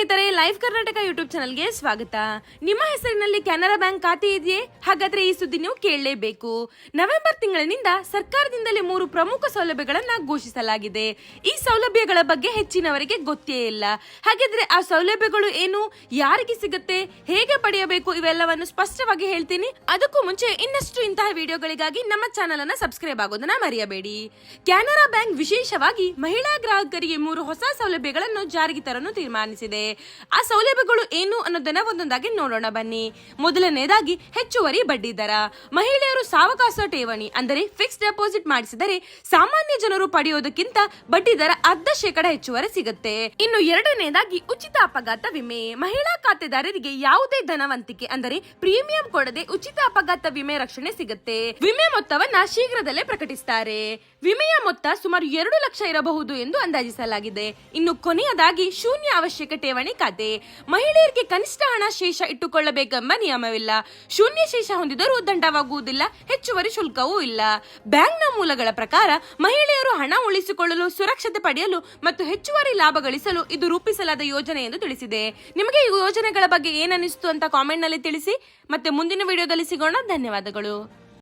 ಸ್ನೇಹಿತರೆ live Karnataka YouTube ಚಾನಲ್ಗೆ ಸ್ವಾಗತ. ನಿಮ್ಮ ಹೆಸರಿನಲ್ಲಿ ಕೆನರಾ ಬ್ಯಾಂಕ್ ಖಾತೆ ಇದೆಯೇ? ಹಾಗಾದ್ರೆ ಈ ಸುದ್ದಿ ನೀವು ಕೇಳಲೇಬೇಕು. ನವೆಂಬರ್ ತಿಂಗಳಿನಿಂದ ಸರ್ಕಾರದಿಂದಲೇ ಮೂರು ಪ್ರಮುಖ ಸೌಲಭ್ಯಗಳನ್ನ ಘೋಷಿಸಲಾಗಿದೆ. ಈ ಸೌಲಭ್ಯಗಳ ಬಗ್ಗೆ ಹೆಚ್ಚಿನವರಿಗೆ ಗೊತ್ತೇ ಇಲ್ಲ. ಹಾಗಾದ್ರೆ ಆ ಸೌಲಭ್ಯಗಳು ಏನು? ಯಾರಿಗೆ ಸಿಗುತ್ತೆ? ಹೇಗೆ ಪಡೆಯಬೇಕು? ಇವೆಲ್ಲವನ್ನು ಸ್ಪಷ್ಟವಾಗಿ ಹೇಳ್ತೀನಿ. ಅದಕ್ಕೂ ಮುಂಚೆ ಇನ್ನಷ್ಟು ಇಂತಹ ವಿಡಿಯೋಗಳಿಗಾಗಿ ನಮ್ಮ ಚಾನಲ್ ಅನ್ನ ಸಬ್ಸ್ಕ್ರೈಬ್ ಆಗೋದನ್ನ ಮರೆಯಬೇಡಿ. ಕೆನರಾ ಬ್ಯಾಂಕ್ ವಿಶೇಷವಾಗಿ ಮಹಿಳಾ ಗ್ರಾಹಕರಿಗೆ ಮೂರು ಹೊಸ ಸೌಲಭ್ಯಗಳನ್ನು ಜಾರಿಗೆ ತರಲು ತೀರ್ಮಾನಿಸಿದೆ. ಆ ಸೌಲಭ್ಯಗಳು ಏನು ಅನ್ನೋದನ್ನ ಒಂದೊಂದಾಗಿ ನೋಡೋಣ ಬನ್ನಿ. ಮೊದಲನೇದಾಗಿ ಹೆಚ್ಚುವರಿ ಬಡ್ಡಿ ದರ. ಮಹಿಳೆಯರು ಸಾವಕಾಶ ಠೇವಣಿ, ಅಂದರೆ ಫಿಕ್ಸ್ ಡೆಪಾಸಿಟ್ ಮಾಡಿಸಿದರೆ ಸಾಮಾನ್ಯ ಜನರು ಪಡೆಯೋದಕ್ಕಿಂತ ಬಡ್ಡಿ ದರ ಅರ್ಧ ಶೇಕಡ ಹೆಚ್ಚುವರಿ ಸಿಗುತ್ತೆ. ಇನ್ನು ಎರಡನೇದಾಗಿ ಉಚಿತ ಅಪಘಾತ ವಿಮೆ. ಮಹಿಳಾ ಖಾತೆದಾರರಿಗೆ ಯಾವುದೇ ಧನವಂತಿಕೆ, ಅಂದರೆ ಪ್ರೀಮಿಯಂ ಕೊಡದೆ ಉಚಿತ ಅಪಘಾತ ವಿಮೆ ರಕ್ಷಣೆ ಸಿಗುತ್ತೆ. ವಿಮೆ ಮೊತ್ತವನ್ನ ಶೀಘ್ರದಲ್ಲೇ ಪ್ರಕಟಿಸುತ್ತಾರೆ ವಿಮೆಯ ಮೊತ್ತ ಸುಮಾರು ಎರಡು ಲಕ್ಷ ಇರಬಹುದು ಎಂದು ಅಂದಾಜಿಸಲಾಗಿದೆ. ಇನ್ನು ಕೊನೆಯದಾಗಿ ಶೂನ್ಯ ಅವಶ್ಯಕ ಠೇವಣಿ ಖಾತೆ ಮಹಿಳೆಯರಿಗೆ ಕನಿಷ್ಠ ಹಣ ಶೇಷ ಇಟ್ಟುಕೊಳ್ಳಬೇಕೆಂಬ ನಿಯಮವಿಲ್ಲ. ಶೂನ್ಯ ಶೇಷ ಹೊಂದಿದರೂ ದಂಡವಾಗುವುದಿಲ್ಲ, ಹೆಚ್ಚುವರಿ ಶುಲ್ಕವೂ ಇಲ್ಲ. ಬ್ಯಾಂಕ್ನ ಮೂಲಗಳ ಪ್ರಕಾರ ಮಹಿಳೆಯರು ಹಣ ಉಳಿಸಿಕೊಳ್ಳಲು, ಸುರಕ್ಷತೆ ಪಡೆಯಲು ಮತ್ತು ಹೆಚ್ಚುವರಿ ಲಾಭ ಗಳಿಸಲು ಇದು ರೂಪಿಸಲಾದ ಯೋಜನೆ ಎಂದು ತಿಳಿಸಿದೆ. ನಿಮಗೆ ಈ ಯೋಜನೆಗಳ ಬಗ್ಗೆ ಏನನ್ನಿಸ್ತು ಅಂತ ಕಾಮೆಂಟ್ನಲ್ಲಿ ತಿಳಿಸಿ. ಮತ್ತೆ ಮುಂದಿನ ವಿಡಿಯೋದಲ್ಲಿ ಸಿಗೋಣ. ಧನ್ಯವಾದಗಳು.